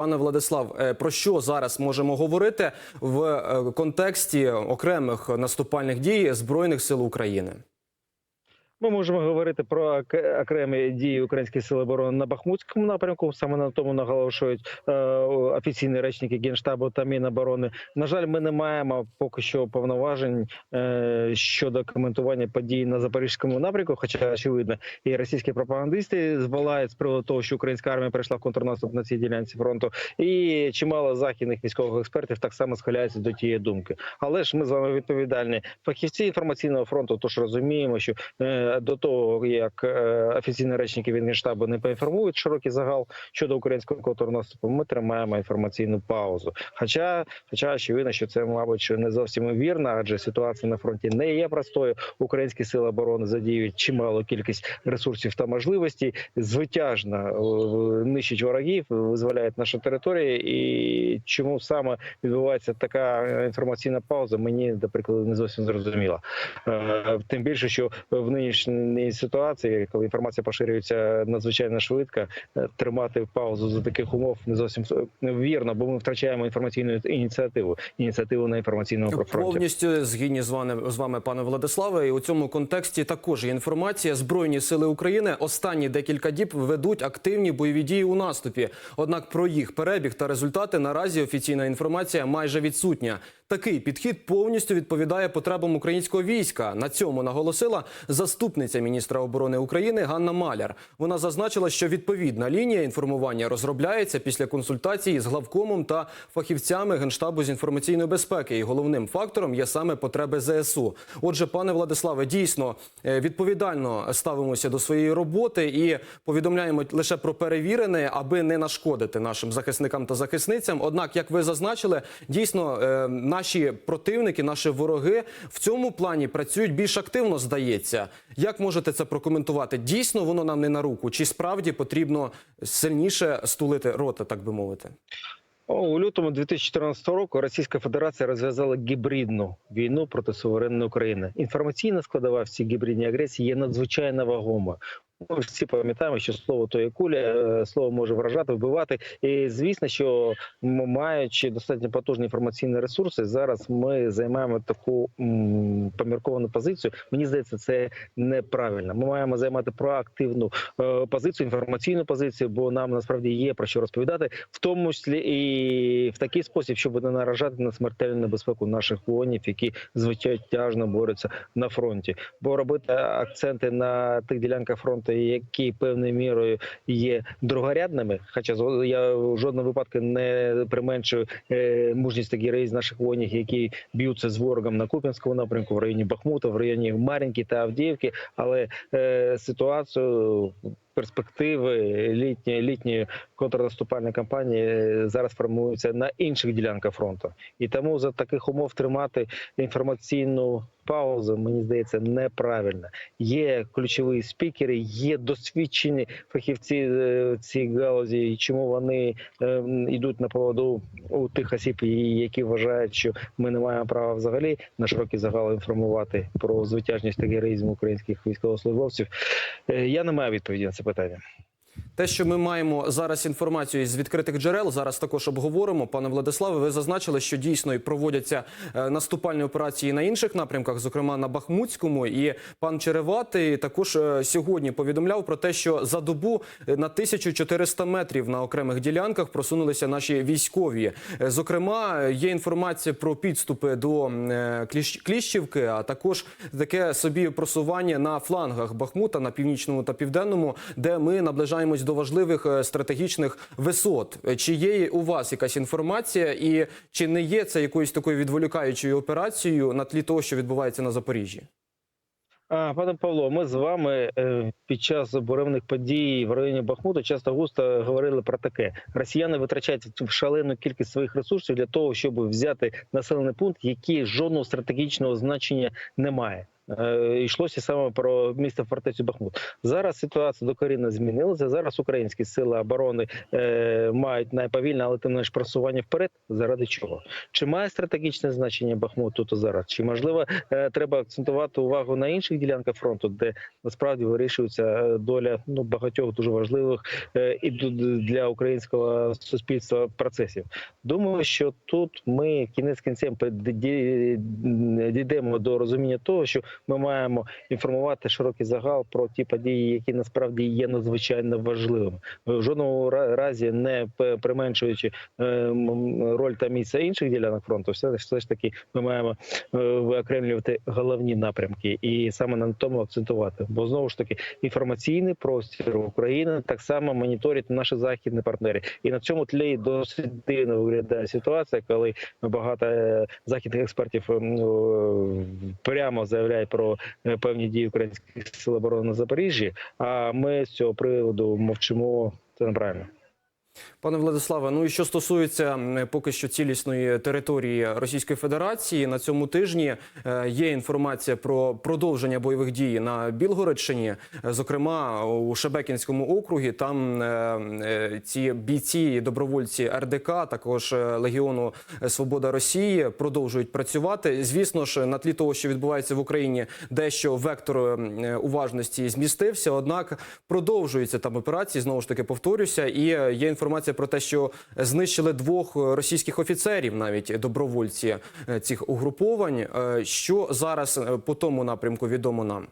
Пане Владислав, е, про що зараз можемо говорити в е, контексті окремих наступальних дій збройних сил України? Ми можемо говорити про окремі дії українських сил оборони на Бахмутському напрямку. Саме на тому наголошують е, офіційні речники генштабу та Міноборони. На жаль, ми не маємо поки що повноважень е, щодо коментування подій на запорізькому напрямку. Хоча очевидно, і російські пропагандисти збалають з приводу того, що українська армія перейшла в контрнаступ на цій ділянці фронту, і чимало західних військових експертів так само схиляються до тієї думки. Але ж ми з вами відповідальні фахівці інформаційного фронту. Тож розуміємо, що е, до того як е, офіційні речники від генштабу не поінформують широкий загал щодо українського контрнаступу, ми тримаємо інформаційну паузу. Хоча, хоча очевидно, що це, мабуть, не зовсім вірно, адже ситуація на фронті не є простою. Українські сили оборони задіюють чималу кількість ресурсів та можливостей, звитяжно е, нищать ворогів, визволяють наші території. І чому саме відбувається така інформаційна пауза, мені до прикладу не зовсім зрозуміло. Е, Тим більше, що в нинішній ситуації, коли інформація поширюється надзвичайно швидко, е, тримати паузу за таких умов не зовсім вірно, бо ми втрачаємо інформаційну ініціативу, ініціативу на інформаційному фронті. Повністю згідні з вами з вами, пане Владиславе. І у цьому контексті також інформація. Збройні сили України останні декілька діб ведуть активні бойові дії у наступі. Однак про їх перебіг та результати наразі офіційна інформація майже відсутня. Такий підхід повністю відповідає потребам українського війська. На цьому наголосила заступниця міністра оборони України Ганна Маляр. Вона зазначила, що відповідна лінія інформування розробляється після консультації з главкомом та фахівцями генштабу з інформаційної безпеки. І головним фактором є саме потреби ЗСУ. Отже, пане Владиславе, дійсно е, відповідально ставимося до своєї роботи і повідомляємо лише про перевірене, аби не нашкодити нашим захисникам та захисницям. Однак, як ви зазначили, дійсно е, наші противники, наші вороги в цьому плані працюють більш активно, здається. Як можете це прокоментувати? Дійсно, воно нам не на руку, чи справді потрібно сильніше стулити рота, так би мовити? У лютому 2014 року Російська Федерація розв'язала гібридну війну проти суверенної України. Інформаційна складова в цій гібридній агресії є надзвичайно вагома. Ми всі пам'ятаємо, що слово то є куля, е, слово може вражати, вбивати. І звісно, що маючи достатньо потужні інформаційні ресурси, зараз ми займаємо таку помірковану позицію. Мені здається, це неправильно. Ми маємо займати проактивну е, позицію, інформаційну позицію, бо нам насправді є про що розповідати, в тому числі і в такий спосіб, щоб не наражати на смертельну небезпеку наших воїнів, які звичайно борються на фронті. Бо робити акценти на тих ділянках фронту, які певною мірою є другорядними. Хоча я в жодному випадку не применшую е, мужність та героїзм наших воїнів, які б'ються з ворогом на Куп'янському напрямку, в районі Бахмута, в районі Мар'їнки та Авдіївки. Але е, ситуацію перспективи літньої літньої контрнаступальної кампанії е, зараз формуються на інших ділянках фронту, і тому за таких умов тримати інформаційну паузу, мені здається, неправильно. Є ключові спікери, є досвідчені фахівці е, в цій галузі, і чому вони е, йдуть на поводу у тих осіб, які вважають, що ми не маємо права взагалі на широкий загал інформувати про звитяжність та героїзм українських військовослужбовців. Я не маю відповіді на це питання. Те, що ми маємо зараз інформацію з відкритих джерел, зараз також обговоримо. Пане Владиславе, ви зазначили, що дійсно і проводяться е, наступальні операції на інших напрямках, зокрема на Бахмутському. І пан Череватий також е, сьогодні повідомляв про те, що за добу е, на 1400 метрів на окремих ділянках просунулися наші військові. Зокрема, є інформація про підступи до Кліщівки, а також таке собі просування на флангах Бахмута на північному та південному, де ми наближаємось до важливих е, стратегічних висот. Чи є у вас якась інформація, і чи не є це якоюсь такою відволікаючою операцією на тлі того, що відбувається на Запоріжжі? Пане Павло, ми з вами е, під час оборонних подій в районі Бахмута часто густо говорили про таке: росіяни витрачають шалену кількість своїх ресурсів для того, щоб взяти населений пункт, який жодного стратегічного значення не має. Е, Йшлося саме про місто фортецю Бахмут. Зараз ситуація докорінно змінилася. Зараз українські сили оборони е, мають найповільне, але тим не менш просування вперед. Заради чого? Чи має стратегічне значення Бахмут тут зараз? Чи можливо е, треба акцентувати увагу на інших ділянках фронту, де насправді вирішується е, доля ну багатьох дуже важливих е, і для українського суспільства процесів? Думаю, що тут ми кінець кінцем дійдемо до розуміння того, що ми маємо інформувати широкий загал про ті події, які насправді є надзвичайно важливими. В жодному разі не применшуючи е, роль та місця інших ділянок фронту, все, ж таки ми маємо е, виокремлювати головні напрямки і саме на тому акцентувати. Бо знову ж таки інформаційний простір України так само моніторять наші західні партнери, і на цьому тлі досить дивно виглядає ситуація, коли багато е, західних експертів прямо заявляють про е, певні дії українських сил оборони на Запоріжжі. А ми з цього приводу мовчимо. Це неправильно. Пане Владиславе, ну і що стосується поки що цілісної території Російської Федерації, на цьому тижні е, є інформація про продовження бойових дій на Білгородщині, Е, зокрема у Шебекінському округі. Там е, ці бійці, добровольці РДК, також Легіону Свобода Росії, продовжують працювати. Звісно ж, на тлі того, що відбувається в Україні, дещо вектор уважності змістився. Однак продовжуються там операції. Знову ж таки повторюся, і є інформація про те, що знищили двох е, російських офіцерів, навіть добровольці е, цих угруповань. Е, Що зараз по тому напрямку відомо нам?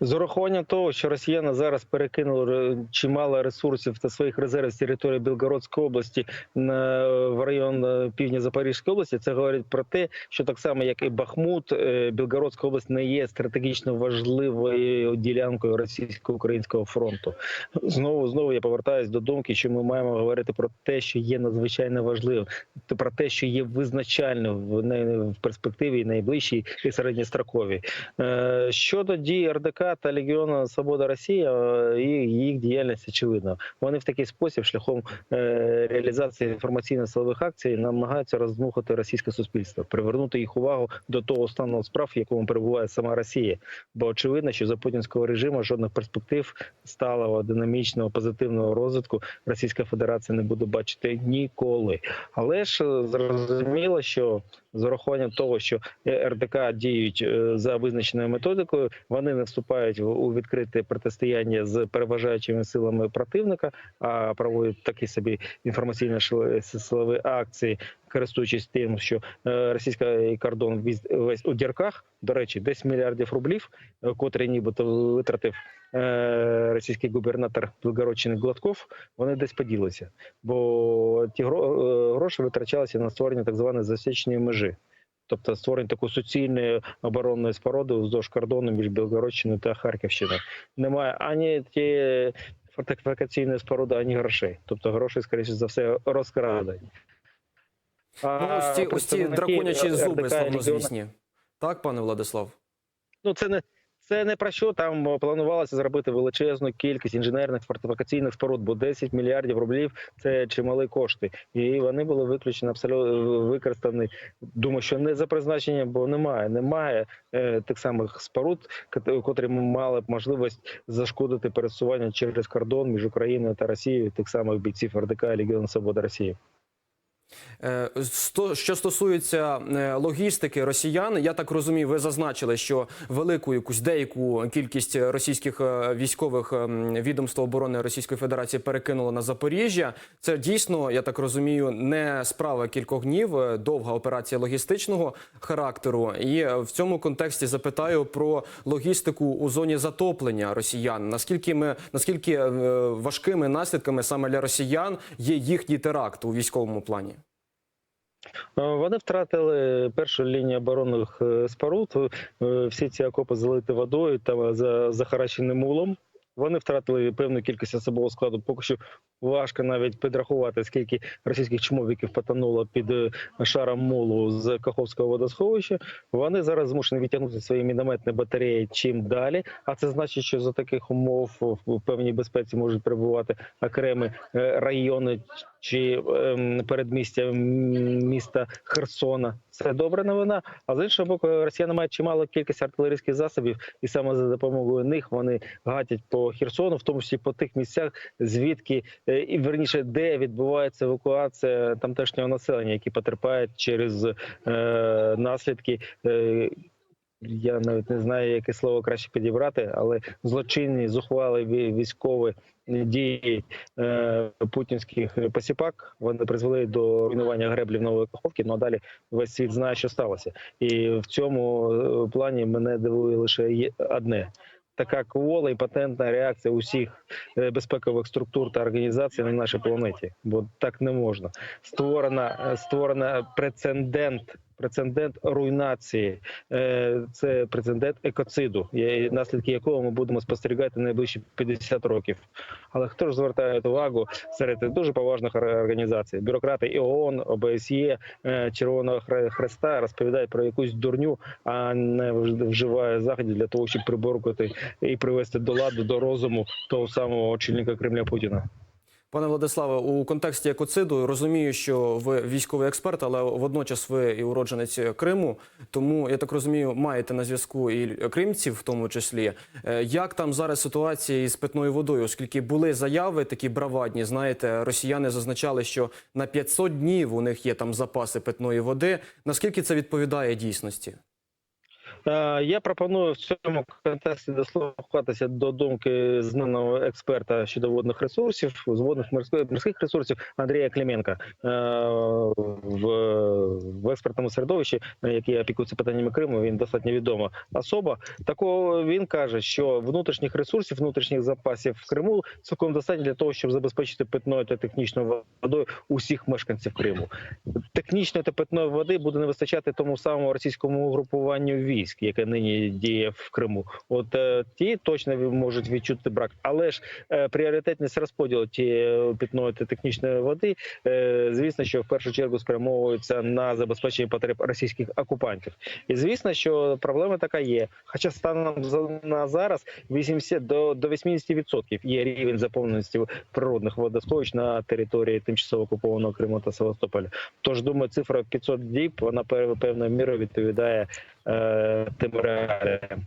З урахуванням того, що росіяни зараз перекинули е, чимало ресурсів та своїх резервів з території Білгородської області на в район е, півдня Запорізької області, це говорить про те, що так само як і Бахмут, е, Білгородська область не є стратегічно важливою ділянкою російсько-українського фронту. Знову знову я повертаюсь до думки, що ми маємо говорити про те, що є надзвичайно важливим, про те, що є визначальним в перспективі найближчій і середньостроковій. Щодо дій РДК та Легіону Свобода Росія, е, і їх діяльність очевидна. Вони в такий спосіб, шляхом е, реалізації інформаційно-силових акцій, намагаються роздмухати російське суспільство, привернути їх увагу до того стану справ, в якому перебуває сама Росія. Бо очевидно, що за путінського режиму жодних перспектив сталого динамічного позитивного розвитку Російська Федерація не буде бачити ніколи. Але ж е, зрозуміло, що з урахуванням того, що РДК діють за визначеною методикою, вони не вступають в- у відкрите протистояння з переважаючими силами противника, а проводять такі собі інформаційно-силові акції, користуючись тим, що е, російський кордон весь у дірках. До речі, 10 мільярдів рублів, е, котрі нібито витратив е, російський губернатор Білгородщини Гладков, вони десь поділися, бо ті гроші витрачалися на створення так званої засічної межі. Тобто створення такої суцільної оборонної споруди вздовж кордону між Білгородщиною та Харківщиною. Немає ані тієї фортифікаційної споруди, ані грошей. Тобто гроші, скоріше за все, розкрадені. Ну, ось ці, ось ці драконячі зуби, славнозвісні. Так, пане Владислав? Ну, це не це не про що там е, планувалося зробити величезну кількість інженерних фортифікаційних споруд, бо 10 мільярдів рублів це чималі кошти, і вони були виключені абсолютно використані. Думаю, що не за призначенням, бо немає. Немає е, тих самих споруд, кот- котрі мали б можливість зашкодити пересування через кордон між Україною та Росією, тих самих бійців РДК і Легіону Свобода Росії. Е, Що стосується е, логістики росіян, я так розумію, ви зазначили, що велику якусь деяку кількість російських е, військових ем, відомств оборони Російської Федерації перекинуло на Запоріжжя. Це дійсно, я так розумію, не справа кількох днів, довга операція логістичного характеру. І в цьому контексті запитаю про логістику у зоні затоплення росіян. Наскільки ми наскільки важкими наслідками саме для росіян є їхній теракт у військовому плані? Е, Вони втратили першу лінію оборонних е, споруд. Е, Всі ці окопи залиті водою та за- захаращеним мулом. Вони втратили певну кількість особового складу. Поки що важко навіть підрахувати, скільки російських чмовіків потонуло під шаром мулу з Каховського водосховища. Вони зараз змушені відтягнути свої мінометні батареї чим далі. А це значить, що за таких умов в певній безпеці можуть перебувати окремі райони чи ем, передмістя міста Херсона. Це добра новина. А з іншого боку, росіяни мають чимало кількість артилерійських засобів, і саме за допомогою них вони гатять по Херсону, в тому числі по тих місцях, звідки е, і верніше, де відбувається евакуація тамтешнього населення, які потерпають через е, наслідки. Е, я навіть не знаю, яке слово краще підібрати, але злочинні, зухвали ві- військові дії е, путінських посіпак вони призвели до руйнування греблів нової каховки. Ну а далі весь світ знає, що сталося. І в цьому е, плані мене дивує лише одне. Така квола і патентна реакція усіх е, безпекових структур та організацій на нашій планеті, бо так не можна. Створена е, створена прецедент. Прецедент руйнації Е, це прецедент екоциду, наслідки якого ми будемо спостерігати найближчі 50 років. Але хто ж звертає увагу серед дуже поважних організацій? Бюрократи і ООН, ОБСЄ, е, Червоного Хре- Хреста розповідають про якусь дурню, а не вживає заходів для того, щоб приборкати і привести до ладу до розуму того самого очільника Кремля Путіна. Пане Владиславе, у контексті екоциду розумію, що ви військовий експерт, але водночас ви і уродженець Криму. Тому я так розумію, маєте на зв'язку і кримців, в тому числі. Е, Як там зараз ситуація із питною водою? Оскільки були заяви такі бравадні, знаєте, росіяни зазначали, що на 500 днів у них є там запаси питної води. Наскільки це відповідає дійсності? Е, Я пропоную в цьому контексті дослухатися до думки знаного експерта щодо водних ресурсів, з водних морських ресурсів Андрія Клименка Е, в, експертному середовищі, який опікується питаннями Криму. Він достатньо відома особа. Такого він каже, що внутрішніх ресурсів, внутрішніх запасів в Криму цілком достатньо для того, щоб забезпечити питною та технічною водою усіх мешканців Криму. Технічної та питної води буде не вистачати тому самому російському угрупуванню військ, яке нині діє в Криму. От е, ті точно можуть відчути брак, але ж е, пріоритетність розподілу тієї питної та технічної води, е, звісно, що в першу чергу спрямовується на забезпечення потреб російських окупантів. І звісно, що проблема така є. Хоча станом на зараз 80 до, до 80% є рівень заповненості природних водосховищ на території тимчасово окупованого Криму та Севастополя. Тож думаю, цифра 500 діб вона пев- певною мірою відповідає е, тим реаліям.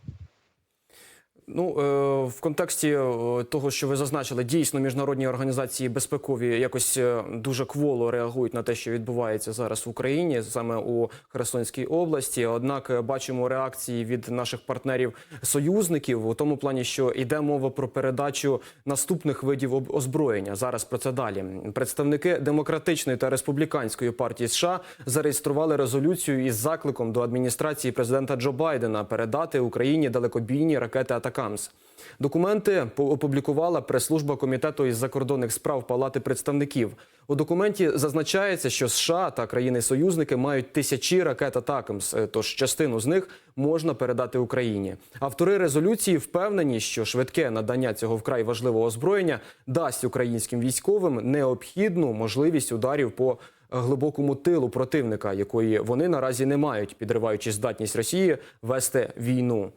Ну е, в контексті е, того, що ви зазначили, дійсно міжнародні організації безпекові якось е, дуже кволо реагують на те, що відбувається зараз в Україні, саме у Херсонській області. Однак бачимо реакції від наших партнерів-союзників у тому плані, що йде мова про передачу наступних видів озброєння. Зараз про це далі. Представники демократичної та республіканської партії США зареєстрували резолюцію із закликом до адміністрації президента Джо Байдена передати Україні далекобійні ракети Атакамс. Документи опублікувала прес-служба комітету із закордонних справ Палати представників. У документі зазначається, що США та країни-союзники мають тисячі ракет Атакамс, е, тож частину з них можна передати Україні. Автори резолюції впевнені, що швидке надання цього вкрай важливого озброєння дасть українським військовим необхідну можливість ударів по глибокому тилу противника, якої вони наразі не мають, підриваючи здатність Росії вести війну.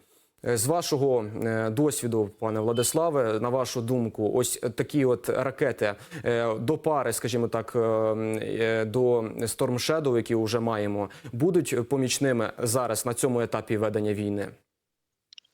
Е, З вашого е, досвіду, пане Владиславе, на вашу думку, ось такі от ракети е, до пари, скажімо так, до Storm Shadow, які вже маємо, будуть помічними зараз на цьому етапі ведення війни.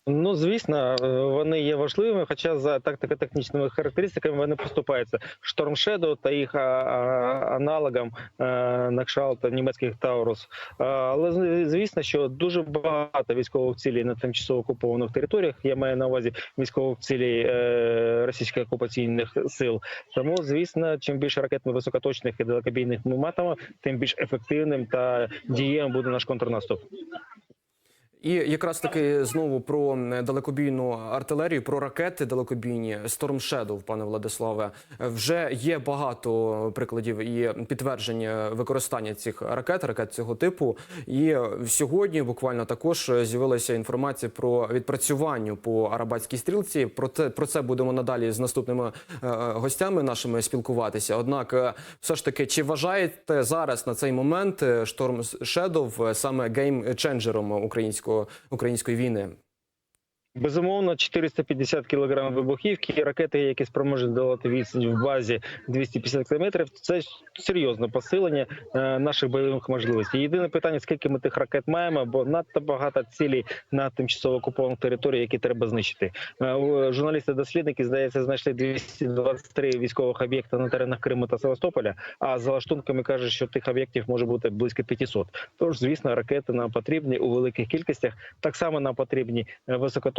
Ну, звісно, е, вони є важливими, хоча за тактико-технічними характеристиками вони поступаються Shadow та їх аналогам е, Накшал та німецьких Таурус. Але звісно, що дуже багато військових цілей на тимчасово окупованих територіях. Я маю на увазі військових цілей е, російських окупаційних сил. Тому, звісно, чим більше ракет ми високоточних і далекобійних ми матимемо, тим більш ефективним та дієвим буде наш контрнаступ. І якраз таки знову про далекобійну артилерію, про ракети далекобійні Storm Shadow, пане Владиславе. Е, Вже є багато прикладів і підтвердження використання цих ракет, ракет цього типу. І е, сьогодні буквально також е, з'явилася інформація про відпрацювання по арабатській стрілці. Про це про це будемо надалі з наступними е, е, гостями нашими спілкуватися. Однак, е, все ж таки, чи вважаєте зараз на цей момент е, Storm Shadow е, саме гейм-ченджером українського української війни? Безумовно, 450 кг вибухівки, ракети, які спроможні долати відстань в базі 250 км, це серйозне посилення е, наших бойових можливостей. Єдине питання, скільки ми тих ракет маємо, бо надто багато цілей на тимчасово окупованих територіях, які треба знищити. Е, Журналісти-дослідники, здається, знайшли 223 військових об'єкти на теренах Криму та Севастополя. А за лаштунками кажуть, що тих об'єктів може бути близько 500. Тож, звісно, ракети нам потрібні у великих кількостях. Так само нам потрібні е,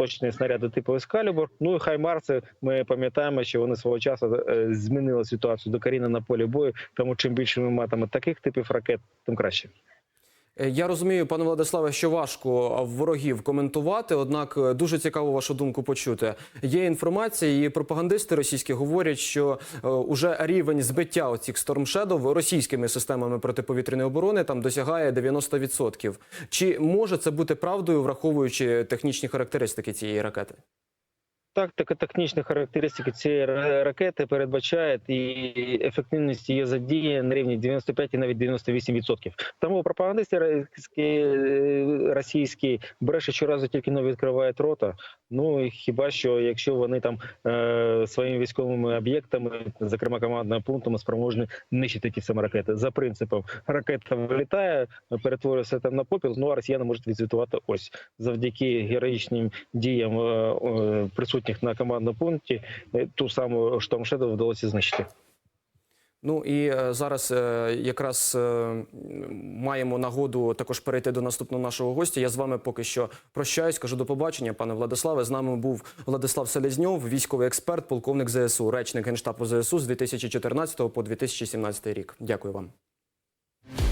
високоточні снаряди типу Ескалібур. Ну і Хаймарси. Ми пам'ятаємо, що вони свого часу е, змінили ситуацію докорінно на полі бою. Тому чим більше ми матиме таких типів ракет, тим краще. Е, Я розумію, пане Владиславе, що важко ворогів коментувати, однак е, дуже цікаво вашу думку почути. Є інформація, і пропагандисти російські говорять, що е, уже рівень збиття оцих Storm Shadow російськими системами протиповітряної оборони там досягає 90%. Чи може це бути правдою, враховуючи технічні характеристики цієї ракети? Тактика технічні характеристики цієї ракети передбачають і ефективність її задії на рівні 95 і навіть 98%. Тому пропагандисти російські, е, бреше щоразу тільки но відкривають рота. Ну хіба що якщо вони там е, своїми військовими об'єктами, зокрема командними пунктами, спроможні нищити ті самі ракети за принципом ракета вилітає, перетворюється там на попіл. Ну а росіяни можуть відзвітувати ось завдяки героїчним діям е, е, присутніх на командному пункті. е, Ту саму штормшеду вдалося знищити. Ну і е, зараз е, якраз маємо нагоду також перейти до наступного нашого гостя. Я з вами поки що прощаюсь. Кажу до побачення, пане Владиславе. З нами був Владислав Селезньов, військовий експерт, полковник ЗСУ, речник генштабу ЗСУ з 2014 по 2017 рік. Дякую вам.